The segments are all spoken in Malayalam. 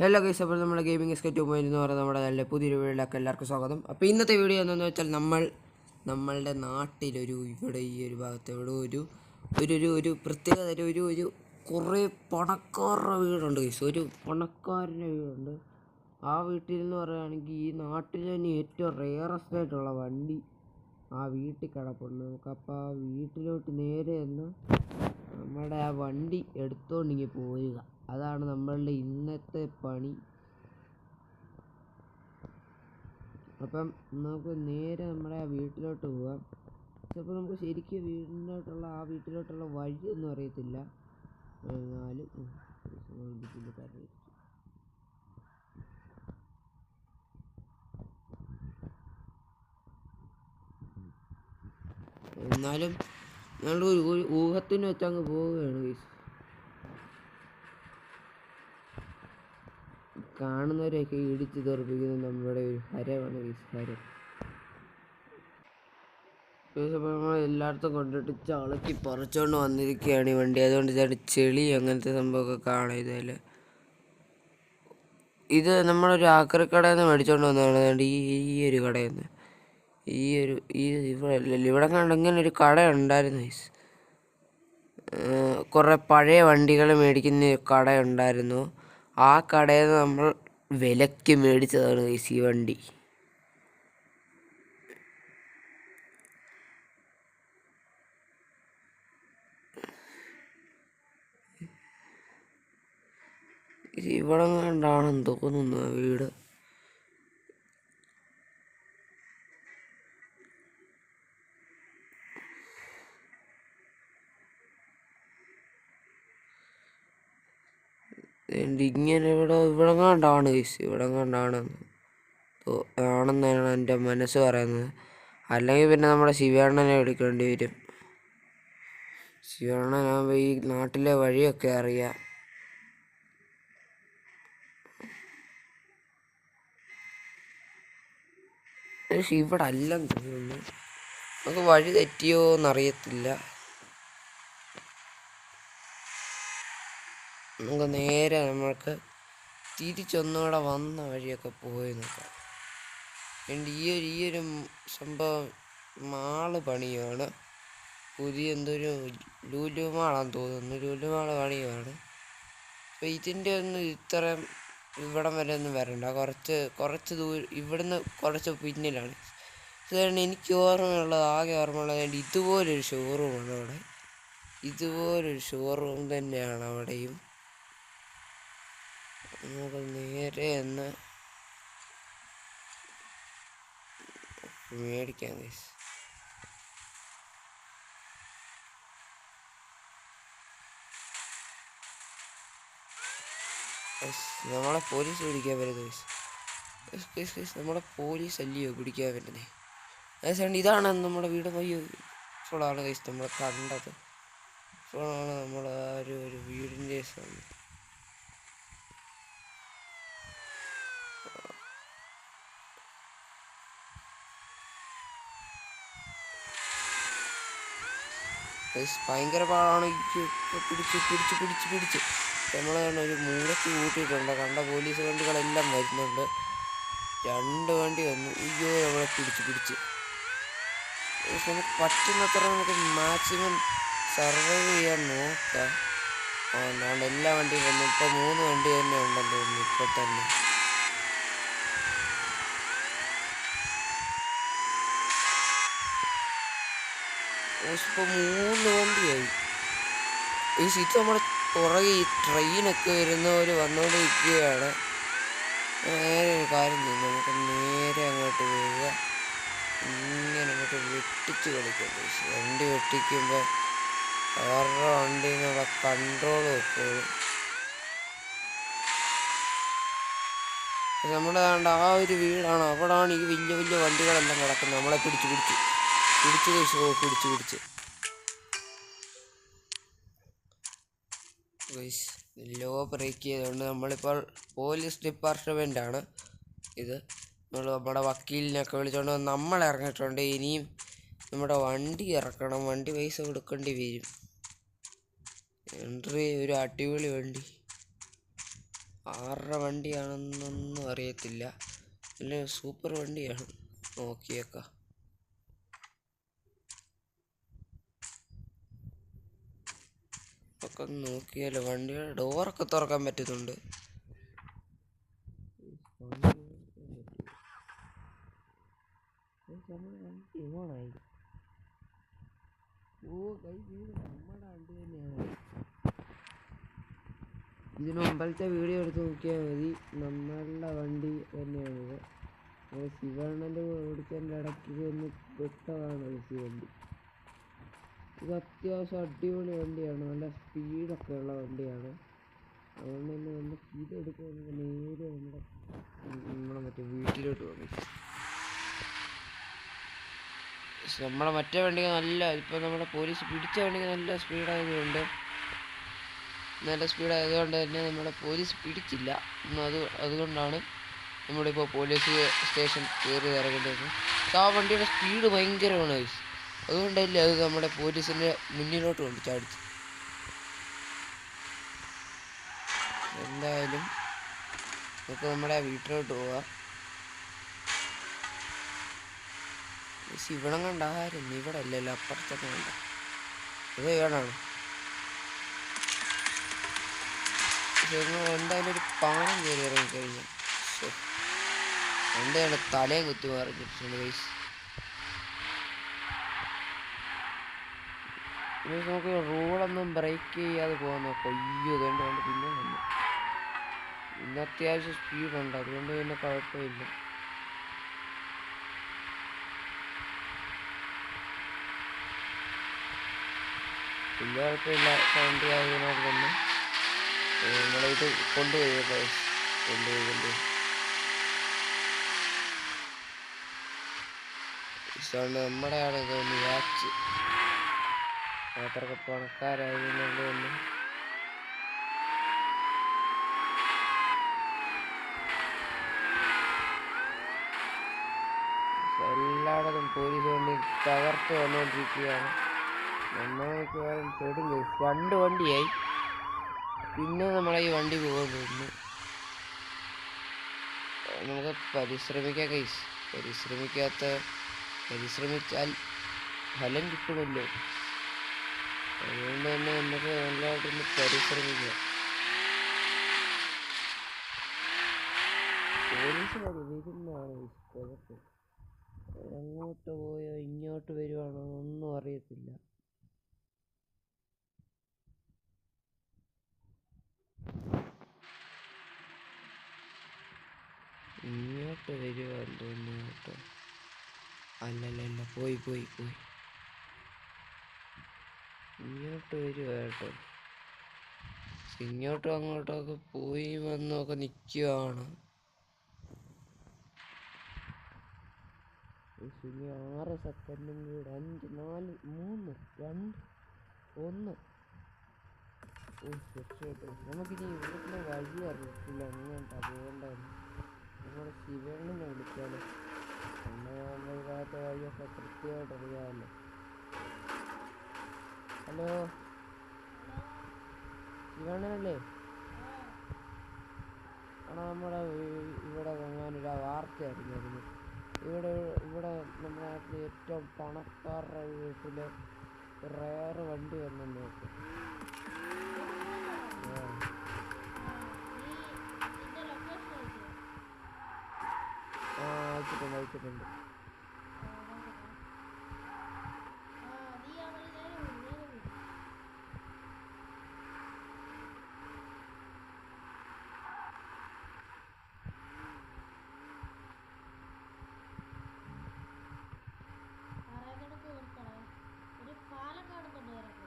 ഹലോ ഗൈസ് അപ്പോൾ നമ്മുടെ ഗെയിമിംഗ് എസ്കെ ടു പോയിന്റ് എന്ന് പറയുന്നത് നമ്മുടെ നല്ല പുതിയൊരു വീഡിയോയിലേക്ക് എല്ലാവർക്കും സ്വാഗതം. അപ്പോൾ ഇന്നത്തെ വീഡിയോ എന്താണെന്ന് വെച്ചാൽ നമ്മൾ നമ്മളുടെ നാട്ടിലൊരു ഇവിടെ ഈ ഒരു ഭാഗത്ത് ഇവിടെ ഒരു ഒരു ഒരു ഒരു പ്രത്യേകത ഒരു ഒരു കുറേ പണക്കാരുടെ വീടുണ്ട് ഗൈസ്. ഒരു പണക്കാരന്റെ വീടുണ്ട്. ആ വീട്ടിൽ എന്ന് പറയുകയാണെങ്കിൽ ഈ നാട്ടിൽ തന്നെ ഏറ്റവും റെയറസ്റ്റ് ആയിട്ടുള്ള വണ്ടി ആ വീട്ടിൽ കിടപ്പുണ്ട്. നമുക്കപ്പോൾ ആ വീട്ടിലോട്ട് നേരെ എന്ന് നമ്മുടെ ആ വണ്ടി എടുത്തോണ്ടിങ്ങി പോവുക അതാണ് നമ്മളുടെ ഇന്നത്തെ പണി. അപ്പം നമുക്ക് നേരെ നമ്മുടെ വീട്ടിലോട്ട് പോവാം. ചിലപ്പോൾ നമുക്ക് ശരിക്കും വീടിനോട്ടുള്ള ആ വീട്ടിലോട്ടുള്ള വഴിയൊന്നും അറിയത്തില്ല. എന്നാലും എന്നാലും ഞങ്ങൾ ഒരു ഊഹത്തിന് വെച്ചങ്ങ് പോവുകയാണ് കാണുന്നവരെയൊക്കെ ഇടിച്ചു തെറിപ്പിക്കുന്നത് നമ്മുടെ ഒരു ഹരമാണ് ഈ ഹരം എല്ലായിടത്തും കൊണ്ടിട്ട് ചളക്കി പറിച്ചുകൊണ്ട് വന്നിരിക്കുകയാണ് ഈ വണ്ടി. അതുകൊണ്ട് ഇതായിട്ട് ചെളി അങ്ങനത്തെ സംഭവമൊക്കെ കാണാം ഇതിൽ ഇത് നമ്മളൊരു ആക്രിക്കടയിൽ നിന്ന് മേടിച്ചുകൊണ്ട് വന്നതാണ് ഈ ഈ ഒരു കടയിൽ നിന്ന് ഈ ഒരു ഈ ഇവിടെ ഇവിടെ കണ്ട് ഇങ്ങനെ ഒരു കട ഉണ്ടായിരുന്നു guys. കുറേ പഴയ വണ്ടികൾ മേടിക്കുന്ന കട ഉണ്ടായിരുന്നു. ആ കടയിൽ നിന്ന് നമ്മൾ വിലയ്ക്ക് മേടിച്ചതാണ് ഈ വണ്ടി. ഇവിടെ കണ്ടാണെന്ന് തോന്നുന്നു വീട്. ഇങ്ങനെ ഇവിടെ ഇവിടെ കണ്ടാണ് ഗൈസ് ഇവിടെ കണ്ടാണ് ആണെന്നാണ് എന്റെ മനസ്സ് പറയുന്നത്. അല്ലെങ്കിൽ പിന്നെ നമ്മുടെ ശിവണ്ണനെ വിളിക്കേണ്ടി വരും. ശിവണ്ണനാകുമ്പോൾ ഈ നാട്ടിലെ വഴിയൊക്കെ അറിയാം. പക്ഷെ ഇവിടെ അല്ലെന്ന് തോന്നുന്നു. നമുക്ക് വഴി തെറ്റിയോ എന്നറിയത്തില്ല നമുക്ക് നേരെ നമ്മൾക്ക് തിരിച്ചൊന്നുകൂടെ വന്ന വഴിയൊക്കെ പോയി നോക്കാം എന്റെ ഈ ഒരു ഈ ഒരു സംഭവം മാൾ പണിയാണ് പുതിയ എന്തൊരു ലൂലു മാളാന്ന് തോന്നുന്നു. ലൂലു മാൾ പണിയാണ് അപ്പോൾ ഇതിന്റെ ഒന്നും ഇത്രയും ഇവിടം വരെ ഒന്നും വരണ്ട. കുറച്ച് കുറച്ച് ദൂരം ഇവിടുന്ന് കുറച്ച് പിന്നിലാണ്. ഇതാണ് എനിക്ക് ഓർമ്മയുള്ളത്. ആകെ ഓർമ്മയുള്ളത് ഇതുപോലൊരു ഷോറൂമാണ് അവിടെ. ഇതുപോലൊരു ഷോറൂം തന്നെയാണ് അവിടെയും. നമുക്ക് നേരെ എന്ന് മേടിക്കാം ഗൈസ് നമ്മളെ പോലീസ് പിടിക്കാൻ വരുന്നത് ഗൈസ്. നമ്മളെ പോലീസ് അല്ലയോ പിടിക്കാൻ വരുന്നത്? ഗൈസ് ഇതാണ് നമ്മുടെ വീട്. പയ്യോ ഇപ്പോഴാണ് ഗൈസ് നമ്മൾ കണ്ടത്. ഇപ്പോഴാണ് നമ്മൾ ആ ഒരു വീടിന്റെ സമയം ഭയങ്കര പാടാണ്. പിടിച്ച് ഇപ്പൊ പിടിച്ച് പിടിച്ച്. പിടിച്ച് നമ്മൾ ഒരു മൂലക്ക് കൂട്ടിയിട്ടുണ്ട്. കണ്ട പോലീസ് വണ്ടികളെല്ലാം വരുന്നുണ്ട്. രണ്ട് വണ്ടി വന്നു. അയ്യോ നമ്മളെ പിടിച്ച് പിടിച്ച്. നമുക്ക് പറ്റുന്നത്ര നമുക്ക് മാക്സിമം സർവൈവ് ചെയ്യാൻ നോക്കാം. അതുകൊണ്ട് എല്ലാ വണ്ടിയും വന്നു. ഇപ്പോൾ മൂന്ന് വണ്ടി തന്നെ ഉണ്ടെന്ന് തോന്നുന്നു തന്നെ. ഇപ്പോൾ മൂന്ന് വണ്ടിയായി. ഈ സീറ്റ് നമ്മുടെ പുറകെ ഈ ട്രെയിനൊക്കെ വരുന്നവർ വന്നുകൊണ്ടിരിക്കുകയാണ് നേരെ ഒരു കാര്യം ചെയ്യും. നമുക്ക് നേരെ അങ്ങോട്ട് വരിക. ഇങ്ങനെ അങ്ങോട്ട് വെട്ടിച്ച് കളിക്കാം. വണ്ടി വെട്ടിക്കുമ്പോൾ അവരുടെ വണ്ടി എന്നുള്ള കൺട്രോൾ വെക്കുള്ളൂ നമ്മുടെ ആ ഒരു വീടാണ്. അവിടാണ് ഈ വലിയ വലിയ വണ്ടികളെല്ലാം കിടക്കുന്നത്. നമ്മളെ പിടിച്ചു പിടിച്ച്. പിടിച്ച് കഴിച്ചു ഓ പിടിച്ച് പിടിച്ച്. ലോ ബ്രേക്ക് ചെയ്തുകൊണ്ട് നമ്മളിപ്പോൾ പോലീസ് ഡിപ്പാർട്ട്മെന്റ് ആണ് ഇത്. നമ്മൾ നമ്മുടെ വക്കീലിനൊക്കെ വിളിച്ചുകൊണ്ട് നമ്മൾ ഇറങ്ങിയിട്ടുണ്ട്. ഇനിയും നമ്മുടെ വണ്ടി ഇറക്കണം. വണ്ടി പൈസ കൊടുക്കേണ്ടി വരും. എൻട്രി ഒരു അടിപൊളി വണ്ടി. ആരുടെ വണ്ടിയാണെന്നൊന്നും അറിയത്തില്ല. നല്ല സൂപ്പർ വണ്ടിയാണ്. നോക്കിയേക്കാം. ഒക്കെ നോക്കിയാലോ വണ്ടിയുടെ ഡോറൊക്കെ തുറക്കാൻ പറ്റുന്നുണ്ട്. ഓ ഇതിന് മുമ്പത്തെ വീഡിയോ എടുത്ത് നോക്കിയാൽ മതി. നമ്മളുടെ വണ്ടി തന്നെയാണിത്. ശിവണ്ണന്റെ ഓടിച്ചതിന്റെ ഇടയ്ക്ക് ഒന്ന് പെട്ടതാണ് ഈ വണ്ടി ഇത് അത്യാവശ്യം അടിപൊളി വണ്ടിയാണ്. നല്ല സ്പീഡൊക്കെ ഉള്ള വണ്ടിയാണ്. അതുകൊണ്ട് തന്നെ നമുക്ക് ഇതെടുക്കാൻ നേരെ നമ്മുടെ നമ്മുടെ മറ്റേ വീട്ടിലോട്ട് പോകും നമ്മുടെ മറ്റേ വണ്ടിക്ക് നല്ല ഇപ്പം നമ്മുടെ പോലീസ് പിടിച്ച വണ്ടിക്ക് നല്ല സ്പീഡായതുകൊണ്ട് നല്ല സ്പീഡായതുകൊണ്ട് തന്നെ നമ്മുടെ പോലീസ് പിടിച്ചില്ല. അത് അതുകൊണ്ടാണ് നമ്മളിപ്പോൾ പോലീസ് സ്റ്റേഷൻ കയറി ഇറങ്ങേണ്ടത്. ആ വണ്ടിയുടെ സ്പീഡ് ഭയങ്കരമാണ്. അതുകൊണ്ടല്ലേ അത് നമ്മുടെ പോലീസിന്റെ മുന്നിലോട്ട് കൊണ്ട് ചാടിച്ചു എന്തായാലും നമുക്ക് നമ്മുടെ വീട്ടിലോട്ട് പോവാം. ഇവിടെ കണ്ടായിരുന്നു ഇവിടെ അല്ലല്ലോ അപ്പുറത്തൊക്കെ കണ്ട. ഇത് ഇവിടാണ് എന്തായാലും ഒരു പാനം കയറി ഇറങ്ങിക്കഴിഞ്ഞു. എന്താണ് തലയും കുത്തി മറിഞ്ഞിട്ടുണ്ട് വയസ്സ് ഇനി നമുക്ക് റൂളൊന്നും ബ്രേക്ക് ചെയ്യാതെ പോകാൻ നോക്കാം. അയ്യോ അതുകൊണ്ട് കണ്ട് പിന്നെ വന്നു. ഇന്ന് അത്യാവശ്യം സ്പീഡുണ്ട് അതുകൊണ്ട് പിന്നെ കുഴപ്പമില്ല. പിന്നെ കുഴപ്പമില്ല. സൗണ്ട് ആയതിനോട് തന്നെ. നമ്മളിത് കൊണ്ടുപോയി. കൊണ്ടുപോയി ഇഷ്ടമുണ്ട് നമ്മുടെയാണ് ഇതൊന്ന് വാച്ച് അത്രയ്ക്ക് പണക്കാരായതുകൊണ്ട് തന്നെ എല്ലായിടത്തും പോലീസ് വണ്ടി തകർത്ത് വന്നുകൊണ്ടിരിക്കുകയാണ് നമ്മൾക്ക് പെടും guys. രണ്ട് വണ്ടിയായി. പിന്നെ നമ്മളെ ഈ വണ്ടി പോകുന്നു. നമുക്ക് പരിശ്രമിക്കാം കൈസ് പരിശ്രമിക്കാത്ത പരിശ്രമിച്ചാൽ ഫലം കിട്ടുമല്ലോ. അതുകൊണ്ട് തന്നെ നമുക്ക് നല്ലതായിട്ടൊന്ന് പരിശ്രമിക്കാം പോലീസ് വരുന്നതാണ് കുഴപ്പം അങ്ങോട്ട് പോയോ ഇങ്ങോട്ട് വരുവാണോ ഒന്നും അറിയത്തില്ല. ഇങ്ങോട്ട് വരുവാന്ന് തോന്നുന്നു കേട്ടോ പോയി പോയി പോയി. ഇങ്ങോട്ട് വരിക കേട്ടോ. ഇങ്ങോട്ടും അങ്ങോട്ടൊക്കെ പോയി വന്നൊക്കെ നിൽക്കുകയാണ് ഇനി ആറ് സെക്കൻഡും കൂടെ. അഞ്ച് നാല് മൂന്ന് രണ്ട് ഒന്ന്. നമുക്കിനി ഇവിടുത്തെ വഴി അറിയത്തില്ല. എങ്ങോട്ടാ പോകേണ്ടതെന്ന് നമ്മുടെ ശിവനെ വിളിച്ചാലോ. ഈ ഭാഗത്തെ വഴിയൊക്കെ കൃത്യമായിട്ട് അറിയാമല്ലോ. ഹലോ. ശിവണ്ണനല്ലേ ആണോ നമ്മുടെ ഇവിടെ ഞാനൊരു വാർത്ത അറിഞ്ഞായിരുന്നു. ഇവിടെ ഇവിടെ നമ്മുടെ നാട്ടിൽ ഏറ്റവും പണക്കാരുടെ വീട്ടിൽ റയർ വണ്ടി വന്നു നോക്കും ആ. അയച്ചിട്ടുണ്ട് അയച്ചിട്ടുണ്ട്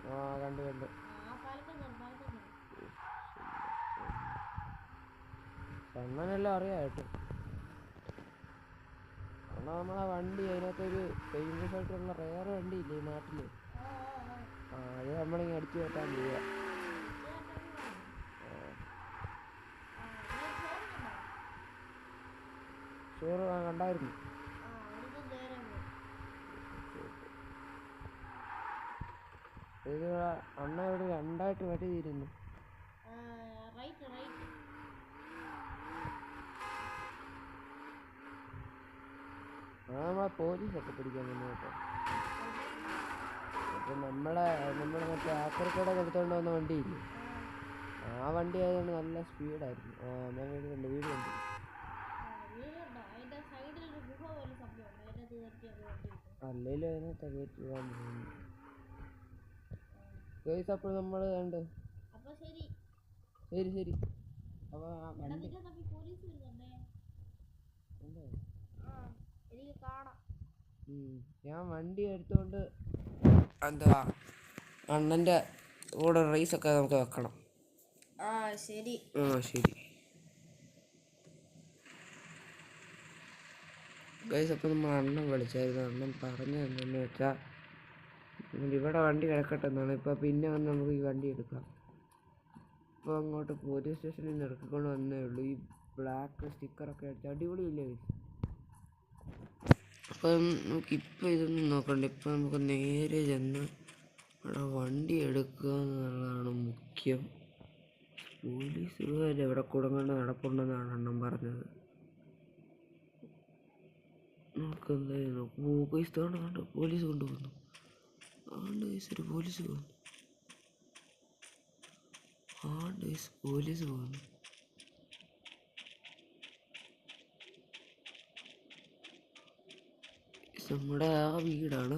ആ കണ്ടു കണ്ടു കണ്ണനെല്ലാം അറിയാം കേട്ടോ. കാരണം നമ്മളെ വണ്ടി അതിനകത്തൊരു ഫേമസ് ആയിട്ടുള്ള റെയർ വണ്ടി ഇല്ലേ ഈ നാട്ടിൽ? ആ അത് നമ്മളിങ്ങനെ അടിച്ചു വെക്കാൻ പോവുക ഷുവർ കണ്ടായിരുന്നു? ഇത് അണ്ണ ഇവിടെ രണ്ടായിട്ട് വെട്ടി തീരുന്നു റൈറ്റ് റൈറ്റ് നമ്മളെ പോലീസൊക്കെ പിടിക്കാൻ വന്നു കേട്ടോ. അപ്പം നമ്മളെ നമ്മൾ മറ്റേ ആക്രക്കട എടുത്തുകൊണ്ട് വന്ന വണ്ടിയില്ലേ? ആ വണ്ടി ആയതുകൊണ്ട് നല്ല സ്പീഡായിരുന്നു. ആ ഞാൻ വീടുണ്ട് വീട് കണ്ടു സൈഡിൽ ഒരു ഗുഹ പോലെ സംഭവം അതിനകത്ത് കയറ്റി അത് വണ്ടി കിട്ടും അല്ലേലും അതിനകത്ത് കയറ്റി പോകാൻ പോകുന്നു. അപ്പോൾ നമ്മൾ കണ്ട്. ശരി ശരി. അപ്പോൾ ആ വണ്ടി നിന്റെ തപ്പി പോലീസ് വരുന്നുണ്ടേ എന്താ? ആ എനിക്ക് കാണാം. ഞാൻ വണ്ടി എടുത്തുകൊണ്ട് എന്താ അണ്ണന്റെ കൂടെ ഒക്കെ നമുക്ക് വെക്കണം. ആ ശരി. ആ ശരി. ഗൈസ് അപ്പോൾ നമ്മൾ അണ്ണൻ വിളിച്ചായിരുന്നു. അണ്ണൻ പറഞ്ഞു എന്തെന്ന് വെച്ചാൽ ഇവിടെ വണ്ടി കിടക്കട്ടെ എന്നാണ്. ഇപ്പോൾ പിന്നെ വന്ന് നമുക്ക് ഈ വണ്ടി എടുക്കാം. ഇപ്പോൾ അങ്ങോട്ട് പോലീസ് സ്റ്റേഷനിൽ നിന്ന് ഇറക്കിക്കൊണ്ട് വന്നേ ഉള്ളൂ. ഈ ബ്ലാക്ക് സ്റ്റിക്കറൊക്കെ അടിച്ച് അടിപൊളിയില്ലേ ഇപ്പം ഇതൊന്നും നോക്കണ്ട. ഇപ്പം നമുക്ക് നേരെ ചെന്ന് അവിടെ വണ്ടി എടുക്കുക എന്നുള്ളതാണ് മുഖ്യം. പോലീസുകാർ എവിടെ കുടുങ്ങേണ്ട നടപ്പുണ്ടെന്നാണ് അണ്ണൻ പറഞ്ഞത്. നമുക്ക് എന്തായാലും പോലീസ് പൈസ പോലീസ് കൊണ്ടുപോകുന്നു ആണ്ട് ഒരു പോലീസ് പോകുന്നു ആണ്ട് പോലീസ് പോകുന്നു നമ്മുടെ ആ വീടാണ്.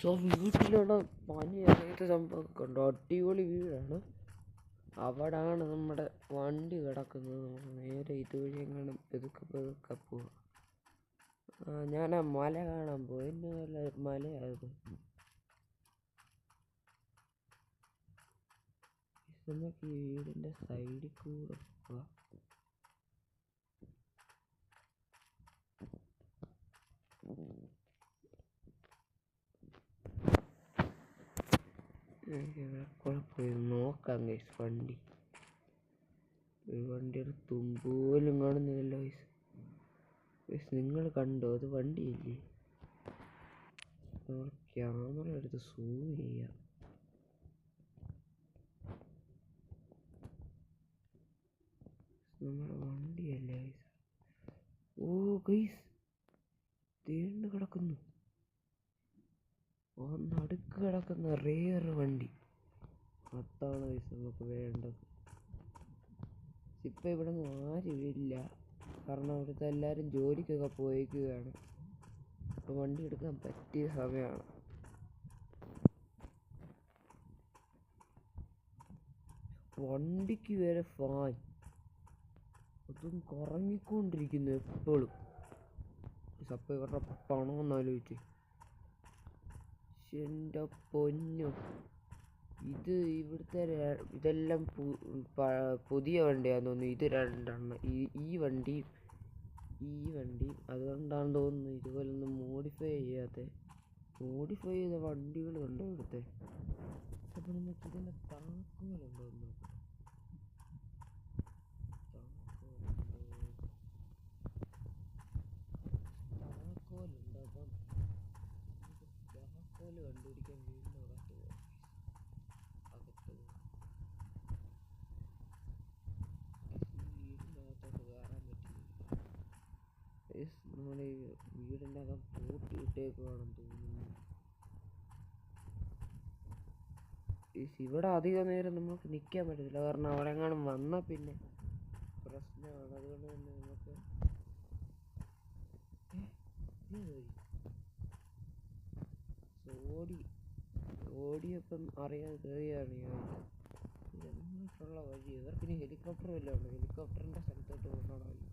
സോ വീട്ടിലുള്ള പനി അങ്ങനത്തെ സംഭവമൊക്കെ കണ്ടോ? അടിപൊളി വീടാണ്. അവിടാണ് നമ്മുടെ വണ്ടി കിടക്കുന്നത്. നേരെ ഇതുവഴി എങ്ങനെ പെതുക്കെ പെതുക്കെ പോവാം. ഞാൻ ആ മല കാണാൻ പോയി. എന്നെ വല്ല ഈ വീടിന്റെ സൈഡിൽ കൂടെ ഇവിടെ കൂടെ പോയി നോക്കാം ഗൈസ് വണ്ടി. ഈ വണ്ടിയുടെ തുമ്പോലും കാണുന്നില്ലല്ലോ ഗൈസ് ഗൈസ് നിങ്ങൾ കണ്ടോ? അത് വണ്ടിയില്ലേ? നമ്മൾ ക്യാമറ എടുത്ത് സൂം ചെയ്യാം. നമ്മുടെ വണ്ടിയല്ലേ ഗൈസ് ഓ ഗൈസ് തേണ്ട് കിടക്കുന്നു. ആ നടുക്ക് കിടക്കുന്ന റേർ വണ്ടി. അതാണ് പൈസ നമുക്ക് വേണ്ടത്. ഇപ്പം ഇവിടെ നിന്ന് ആരുമില്ല കാരണം അവിടുത്തെ എല്ലാവരും ജോലിക്കൊക്കെ പോയിക്കുകയാണ്. അപ്പോൾ വണ്ടി എടുക്കാൻ പറ്റിയ സമയമാണ് വണ്ടിക്ക് വരെ ഫാൻ അതും കുറഞ്ഞിക്കൊണ്ടിരിക്കുന്നു എപ്പോഴും. അപ്പം ഇവരുടെ പണം ഒന്ന് ആലോചിച്ച്. എന്റെ പൊന്നു. ഇത് ഇവിടുത്തെ ഇതെല്ലാം പുതിയ വണ്ടിയാന്ന് തോന്നുന്നു. ഇത് രണ്ടെണ്ണം. ഈ ഈ വണ്ടി ഈ വണ്ടി അതുകൊണ്ടാണ് തോന്നുന്നു ഇതുപോലെ ഇതുപോലൊന്നും മോഡിഫൈ ചെയ്യാത്ത. മോഡിഫൈ ചെയ്ത വണ്ടികൾ ഉണ്ടോ ഇവിടുത്തെ? അപ്പം നമുക്ക് ഇതിന്റെ അപ്പം നമുക്ക് താക്കോൽ കണ്ടുപിടിക്കാൻ വീടിന്റെ അകത്ത് പോകാം അകത്ത് പോകാം ഈ വീടിന്റെ അകത്തോട്ട് കയറാൻ പറ്റില്ല Guys, നമ്മുടെ വീടിന്റെ അകം പൂട്ടിയിട്ടേക്കുവാണെന്ന് തോന്നുന്നു. ഇവിടെ അധികം നേരം നമുക്ക് നിൽക്കാൻ പറ്റത്തില്ല. കാരണം അവിടെ എങ്ങാനും വന്നാൽ പിന്നെ പ്രശ്നമാണ്. അതുകൊണ്ട് തന്നെ നമുക്ക്? ഓടി ഓടിയപ്പം അറിയാൻ കയറിയാണ് വഴി. ഇവർക്കിനി ഹെലികോപ്റ്റർ വല്ലതും ഉണ്ട്? ഹെലികോപ്റ്ററിന്റെ സ്ഥലത്തോട്ട് ഇത്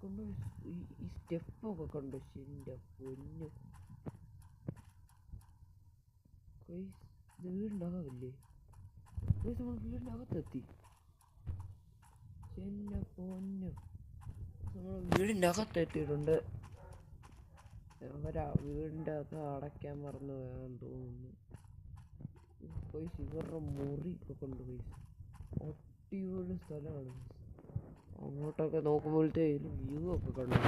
കൊണ്ട് ഈ സ്റ്റെപ്പൊക്കെ കണ്ടോ എന്റെ പൊന്നു ഇത് ഗയ്സ്, നമ്മൾ എന്റെ പൊന്നു നമ്മൾ വീടിന്റെ അകത്തെത്തിയിട്ടുണ്ട് അവരാ വീടിന്റെ അകത്ത് അടയ്ക്കാൻ മറന്നു പോയാന്ന് തോന്നുന്നു. പോയി ഇവരുടെ മുറി ഒക്കെ ഗയ്സ്. അടിപൊളി സ്ഥലമാണ്. അങ്ങോട്ടൊക്കെ നോക്കുമ്പോഴത്തേക്കും വ്യൂ ഒക്കെ കണ്ടു.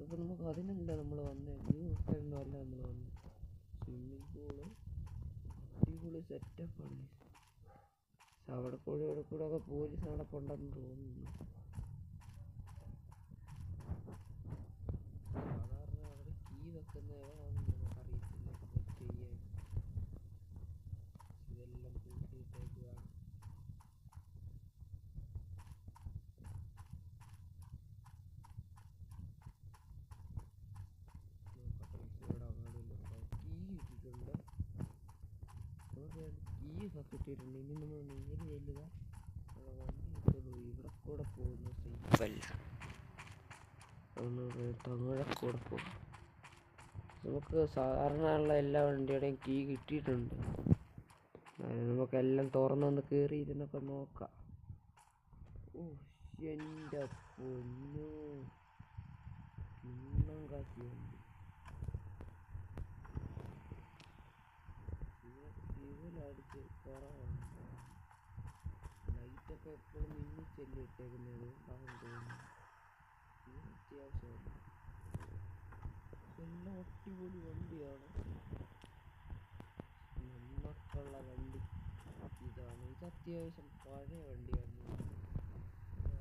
അപ്പോൾ നമുക്ക് അതിനല്ല നമ്മൾ വന്നേ. വ്യൂ ഒക്കെ ഒന്നുമല്ല നമ്മൾ വന്നത് സ്വിമ്മിംഗ് പൂൾ അടിപൊളി സെറ്റപ്പാണ് അവിടെ കൂടെ ഇവിടെ കൂടെ ഒക്കെ പോലീസ് നടപ്പുണ്ടെന്ന് തോന്നുന്നു. സാധാരണ അവിടെ കീ നമുക്കറിയത്തില്ല ഇത് ചെയ്യാൻ ഇതെല്ലാം പൂട്ടിയിട്ടേക്കുകയാണ് നോക്കട്ടെ ഇവിടെ അങ്ങോട്ടും കീ ഇട്ടിട്ടുണ്ട് നമുക്ക് ഒക്കെ കിട്ടിയിട്ടുണ്ട് ഇനി നമ്മൾ നേരെ ചെല്ലുക. വണ്ടി പോയി. ഇവിടെ കൂടെ പോകുന്ന സേഫ് അല്ല അതുകൊണ്ട് അങ്ങോട്ട് കൂടെ പോകും. നമുക്ക് സാധാരണ ഉള്ള എല്ലാ വണ്ടിയുടെയും കീ കിട്ടിയിട്ടുണ്ട്. നമുക്കെല്ലാം തുറന്നൊന്ന് കയറി ഇതിനൊക്കെ നോക്കാം. ഓ എന്റെ പൊന്നു. കിണ്ണം കുറവാണ് ലൈറ്റൊക്കെ എപ്പോഴും മിന്നിച്ചല്ലേ ഇട്ടേക്കുന്നത് ഉണ്ടാകും തോന്നുന്നു ഇത് അത്യാവശ്യമാണ് എല്ലാം അടിപൊളി വണ്ടിയാണ് നമുക്കുള്ള വണ്ടി ഇതാണ് ഇത് അത്യാവശ്യം പഴയ വണ്ടിയാണ്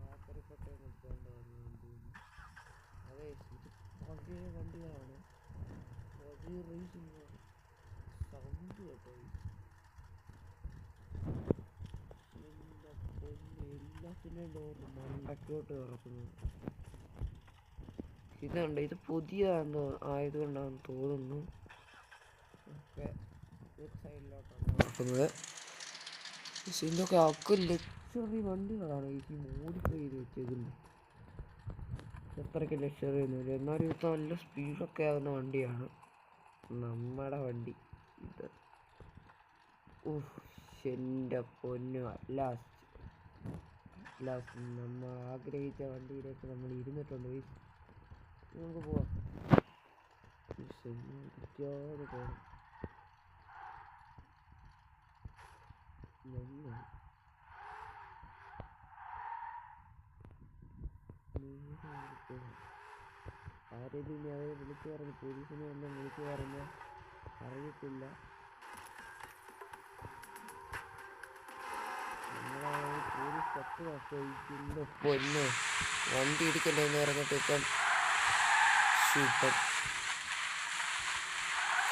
ആക്കരിക്കട്ടയം എടുക്കാണ്ട് വന്നു തോന്നുന്നു അതെ ഇത് പഴയ വണ്ടികളാണ് പഴയ റേസിംഗ് സൗണ്ട് കേട്ടോ മണ്ടക്കോട്ട് കിടക്കുന്നത് ഇതുണ്ട് ഇത് പുതിയ ആയതുകൊണ്ടാണെന്ന് തോന്നുന്നു. ഒക്കെ സൈഡിലോട്ടാണ് ഇതൊക്കെ ഒക്കെ ലക്ഷറി വണ്ടികളാണ്. ഈ മോഡിഫൈ ചെയ്ത് വെച്ചേക്കുന്നത്. അത്രയ്ക്ക് ലക്ഷറി ഒന്നുമില്ല. എന്നാലും ഇത് നല്ല സ്പീഡൊക്കെ ആവുന്ന വണ്ടിയാണ്. നമ്മുടെ വണ്ടി. ഇത്. എന്റെ പൊന്നു ലാസ്റ്റ് ലാസ്റ്റ് നമ്മൾ ആഗ്രഹിച്ച വണ്ടിയിലേക്ക് നമ്മൾ ഇരുന്നിട്ടുണ്ട്. നമുക്ക് പോവാം. പോകണം ആരെങ്കിലും അവരെ വിളിച്ചു പറഞ്ഞു പോലീസിനെ ഒന്നും വിളിച്ചു പറഞ്ഞാൽ അറിയത്തില്ല. പോലീസ് പത്ത് വർഷം പൊന്ന് വണ്ടി ഇടിക്കല്ലേ എന്ന് പറഞ്ഞിട്ട് ഇപ്പം സൂപ്പർ.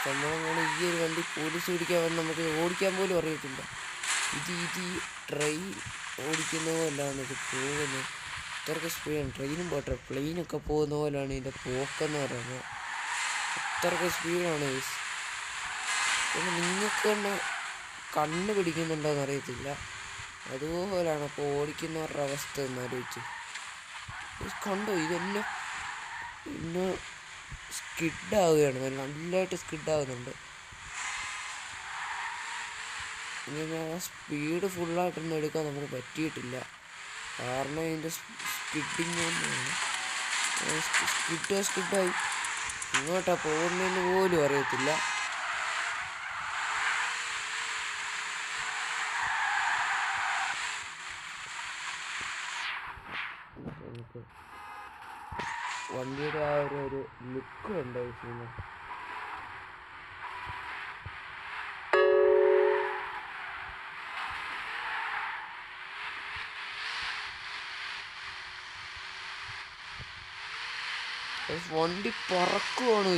നമ്മളങ്ങനെ ഈ ഒരു വണ്ടി പോലീസ് പിടിക്കാൻ നമുക്ക് ഓടിക്കാൻ പോലും അറിയത്തില്ല. ഇത് ഇത് ട്രെയിൻ ഓടിക്കുന്ന പോലാണ് ഇത് പോകുന്നത്. അത്രയ്ക്ക് സ്പീഡാണ് ട്രെയിനും പോട്ടെ പ്ലെയിനൊക്കെ പോകുന്ന പോലെയാണ് ഇതിന്റെ പോക്കെന്ന് പറയുന്നത്. അത്രയ്ക്ക് സ്പീഡാണ്. പിന്നെ നിങ്ങൾക്ക് തന്നെ കണ്ണ് പിടിക്കുന്നുണ്ടോ എന്ന് അറിയത്തില്ല. അതുപോലെയാണ് അപ്പോൾ ഓടിക്കുന്നവരുടെ അവസ്ഥ എന്ന് ആലോചിച്ച്. കണ്ടോ? ഇതെല്ലാം ഇന്ന് സ്കിഡാവുകയാണ്. നല്ലതായിട്ട് സ്കിഡാവുന്നുണ്ട്. സ്പീഡ് ഫുള്ളായിട്ടൊന്നും എടുക്കാൻ നമുക്ക് പറ്റിയിട്ടില്ല. കാരണം ഇതിന്റെ സ്കിഡിങ് തന്നെയാണ് സ്കിഡ് സ്കിഡായി. ഇങ്ങോട്ടാണ് പോകുന്നതെന്ന് പോലും അറിയത്തില്ല. നമുക്ക് വണ്ടിയുടെ ആ ഒരു ഒരു ലുക്ക് ഉണ്ട് സിനിമ വണ്ടി പറക്കുവാണ്.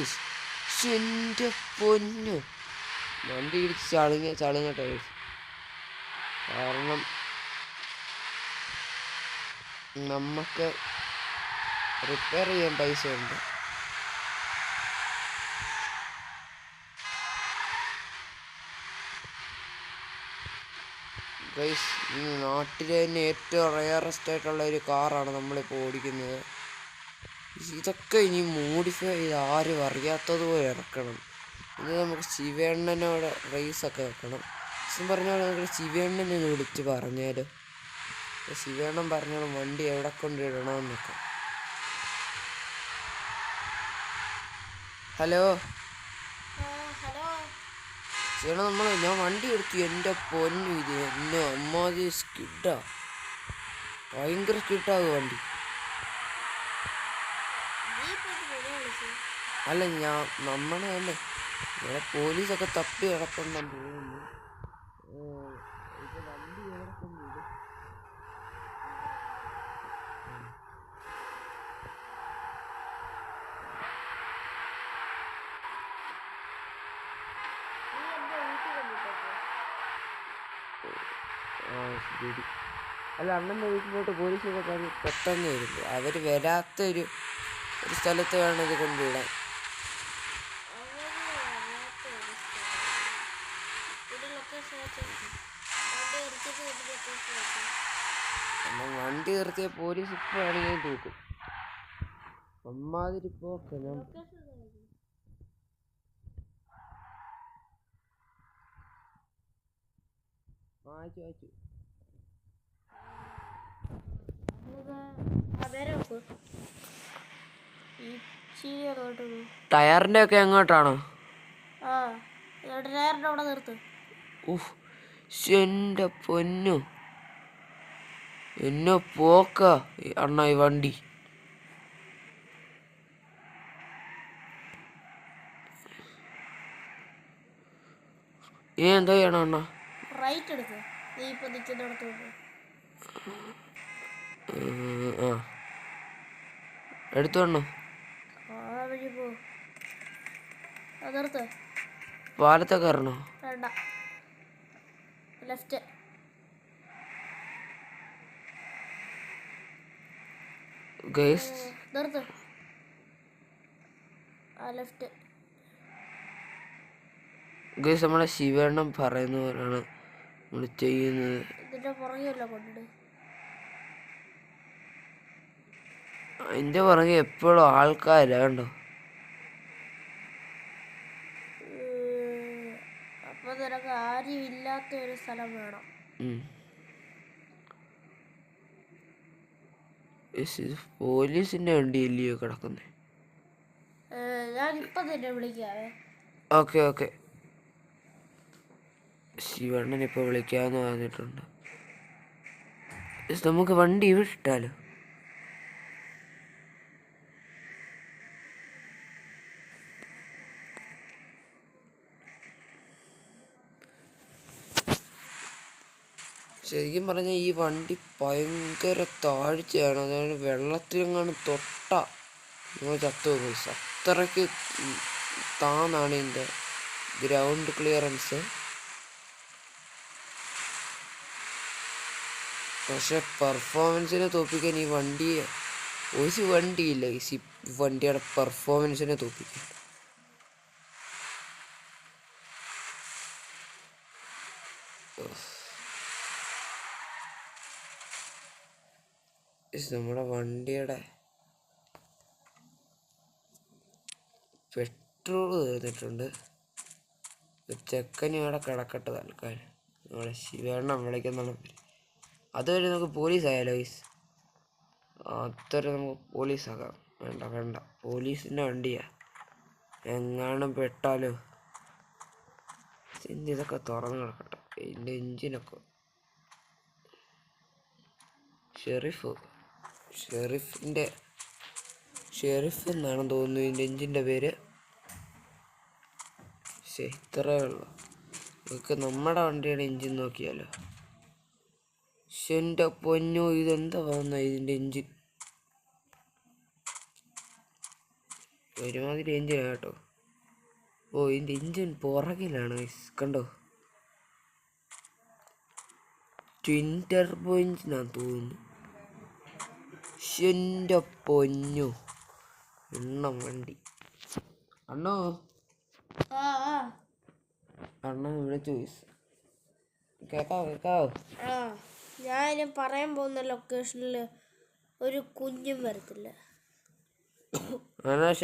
എന്റെ പൊന്ന്. വണ്ടി ഇടിച്ച് ചളുങ്ങ ചളുങ്ങട്ടെ. കാരണം നമുക്ക് റിപ്പയർ ചെയ്യാൻ പൈസ ഉണ്ട് ഗൈസ് നാട്ടിലെ തന്നെ ഏറ്റവും റയറസ്റ്റ് ആയിട്ടുള്ള ഒരു കാറാണ് നമ്മളിപ്പോൾ ഓടിക്കുന്നത്. ഇതൊക്കെ ഇനി മോഡിഫൈ ചെയ്ത് ആരും അറിയാത്തതുപോലെ ഇറക്കണം ഇത് നമുക്ക് ശിവേണ്ണനോട് റേസൊക്കെ വെക്കണം. പറഞ്ഞ പറഞ്ഞാൽ നമുക്ക് ശിവേണ്ണനെ വിളിച്ച് പറഞ്ഞാൽ ശിവേണ്ണൻ പറഞ്ഞോളും വണ്ടി എവിടെ കൊണ്ടിടണമെന്നൊക്കെ ഹലോ? ചേട്ടാ നമ്മൾ ഞാൻ വണ്ടി എടുത്തു എന്റെ പൊന്നു ഇത് എന്നെ അമ്മാതി സ്കിഡാ. ഭയങ്കര സ്കിഡാകും വണ്ടി. അല്ല ഞാൻ നമ്മളെ അല്ലേ ഇവിടെ പോലീസൊക്കെ തപ്പി കിടപ്പുണ്ടെന്ന് തോന്നുന്നു ഏ, ഇത് വണ്ടി എവിടെ കൊണ്ടിടും പിടി അല്ല അണ്ണന്റെ വീട്ടിലോട്ട് പറഞ്ഞ് പെട്ടെന്ന് വരുന്നു. അവർ വരാത്തൊരു ഒരു സ്ഥലത്ത് വേണം ഇത് കൊണ്ടുവിടാൻ. വണ്ടി നിർത്തിയ പോലീസ് ഇപ്പോൾ വേണമെങ്കിൽ തൂക്കും അമ്മാതിരി പോക്ക് വായിച്ചു വായിച്ചു ടയറിന്റെ ഒക്കെ എങ്ങോട്ടാണോ? എന്റെ പൊന്നു. എന്നെ പോക്ക അണ്ണ ഈ വണ്ടി. ഇനി എന്താ ചെയ്യണം അണ്ണ? റൈറ്റ് എടുക്ക്. നീ ഇപ്പൊ നിൽക്കുന്നിടത്തോട്ട് ഉം, ആ. എടുത്തു നിർത്ത് പാലത്തെ കയറണോ വേണ്ട. ലെഫ്റ്റ്. ഗൈസ്. നിർത്ത് ആ ലെഫ്റ്റ്. ഗൈസ് നമ്മളെ ശിവണ്ണം പറയുന്ന പോലെയാണ്. നമ്മൾ ചെയ്യുന്നത്. അതിന്റെ പുറകെ എപ്പോഴും ആൾക്കാരാ കണ്ടോ? അപ്പൊ നിനക്ക് ആരും ഇല്ലാത്ത ഒരു സ്ഥലം വേണം. ഉം. യെസ്, ഇത് പോലീസിന്റെ വണ്ടിയല്ലയോ കിടക്കുന്നേ? ഏ, ഞാൻ ഇപ്പൊ തന്നെ വിളിക്കാവേ. ഓക്കെ ഓക്കെ ശിവണ്ണൻ ഇപ്പോൾ വിളിക്കാമെന്ന് പറഞ്ഞിട്ടുണ്ട്. നമുക്ക് വണ്ടി ഇവിടെ ഇട്ടാലോ ശരിക്കും പറഞ്ഞാൽ ഈ വണ്ടി ഭയങ്കര താഴ്ചയാണ്. അതായത് വെള്ളത്തിലെങ്ങാണ് തൊട്ട നിങ്ങൾ ചത്തു അത്രയ്ക്ക് താന്നാണ് ഇതിന്റെ ഗ്രൗണ്ട് ക്ലിയറൻസ്. പക്ഷെ പെർഫോമൻസിനെ തോപ്പിക്കാൻ ഈ വണ്ടി ഒരു വണ്ടിയില്ല. ഈ സി വണ്ടിയുടെ പെർഫോമൻസിനെ തോപ്പിക്കാൻ നമ്മുടെ വണ്ടിയുടെ പെട്രോൾ തീർന്നിട്ടുണ്ട്. ചെക്കൻ ഇവിടെ കിടക്കട്ടെ തൽക്കാലം. നമ്മളെ ശിവേണ്ണം വിളിക്കുന്നുള്ള പേര്. അതുവരെ നമുക്ക് പോലീസ് ആയാലോ ഈസ് അതുവരെ നമുക്ക് പോലീസ് ആക്കാം വേണ്ട വേണ്ട. പോലീസിന്റെ വണ്ടിയാ. എങ്ങാനും പെട്ടാലോ? ഇതൊക്കെ തുറന്ന് കിടക്കട്ടെ ഇതിന്റെ എഞ്ചിനൊക്കെ. ഷെറിഫ്. ഷെറിഫിന്റെ ഷെറിഫ് എന്നാണ് തോന്നുന്നു ഇതിന്റെ എഞ്ചിന്റെ പേര്. പക്ഷേ ഇത്രയേ ഉള്ളൂ. നമുക്ക് നമ്മുടെ വണ്ടിയുടെ എഞ്ചിൻ നോക്കിയാലോ? എന്റെ പൊന്നോ ഇതെന്താ വന്ന ഇതിന്റെ എഞ്ചിൻ ഒരുമാതിരി എഞ്ചിനാണ് കേട്ടോ. ഓ ഇതിന്റെ എഞ്ചിൻ പുറകിലാണ്. കണ്ടോ? ട്വിൻ ടർബോ എഞ്ചിനാന്ന് തോന്നുന്നു. എന്റെ പൊന്നു. എണ്ണം വണ്ടി. അണ്ണോ. അണ്ണ ഇവിടെ ചോയ്സ്. കേക്കാവോ കേക്കാവോ? ഞാൻ പറയാൻ പോകുന്ന ലൊക്കേഷനിൽ ഒരു കുഞ്ഞും വരത്തില്ല.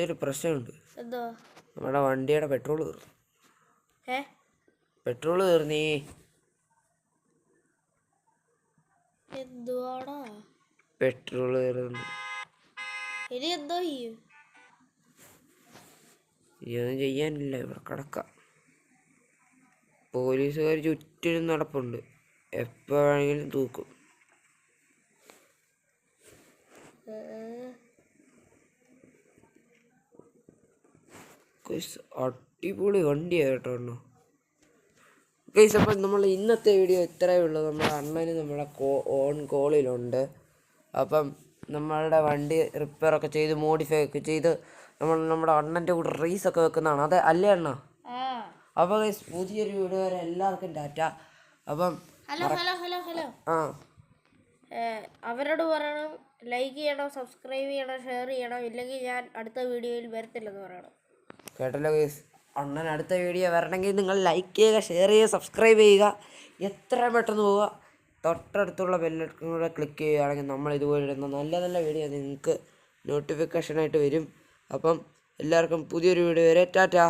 ഒരു പ്രശ്നമുണ്ട്. എന്തോ? നമ്മുടെ വണ്ടിയുടെ പെട്രോൾ തീർന്നു. ഏ? പെട്രോൾ തീർന്നീ. എന്തുവാടാ? പെട്രോൾ തീർന്നു. ഇനി എന്തോ ചെയ്യും? ഇതൊന്നും ചെയ്യാനില്ല ഇവിടെ കിടക്കാം. പോലീസുകാർ ചുറ്റിനും നടപ്പുണ്ട്. എപ്പോൾ വേണമെങ്കിലും തൂക്കും. അടിപൊളി വണ്ടിയാണ് കേട്ടോ അണ്ണ. ഗൈസ് അപ്പം നമ്മൾ ഇന്നത്തെ വീഡിയോ ഇത്രയേ ഉള്ളൂ. നമ്മുടെ അണ്ണന് നമ്മളെ കോ ഓൺ കോളിലുണ്ട്. അപ്പം നമ്മളുടെ വണ്ടി റിപ്പയറൊക്കെ ചെയ്ത് മോഡിഫൈ ഒക്കെ ചെയ്ത് നമ്മൾ നമ്മുടെ അണ്ണന്റെ കൂടെ റേസൊക്കെ വെക്കുന്നതാണ്. അതെ അല്ലേ അണ്ണ? അപ്പോൾ ഗൈസ് പുതിയൊരു വീഡിയോ വരെ എല്ലാവർക്കും ഡാറ്റ അപ്പം ഹലോ ഹലോ ഹലോ ഹലോ. ആ. അവരോട് പറയണം ലൈക്ക് ചെയ്യണം സബ്സ്ക്രൈബ് ചെയ്യണം ഷെയർ ചെയ്യണം ഇല്ലെങ്കിൽ ഞാൻ അടുത്ത വീഡിയോയിൽ വരത്തില്ലെന്ന് പറയണം. കേട്ടല്ലോ ഗൈസ് അണ്ണൻ അടുത്ത വീഡിയോ വരണമെങ്കിൽ നിങ്ങൾ ലൈക്ക് ചെയ്യുക ഷെയർ ചെയ്യുക സബ്സ്ക്രൈബ് ചെയ്യുക. എത്ര പെട്ടെന്ന് പോവുക. തൊട്ടടുത്തുള്ള ബെല്ലൈക്കൺ കൂടെ ക്ലിക്ക് ചെയ്യുകയാണെങ്കിൽ നമ്മൾ ഇതുപോലെ ഇടുന്ന നല്ല നല്ല വീഡിയോ നിങ്ങൾക്ക് നോട്ടിഫിക്കേഷനായിട്ട് വരും. അപ്പം എല്ലാവർക്കും പുതിയൊരു വീഡിയോ വരെ. ടാറ്റാ.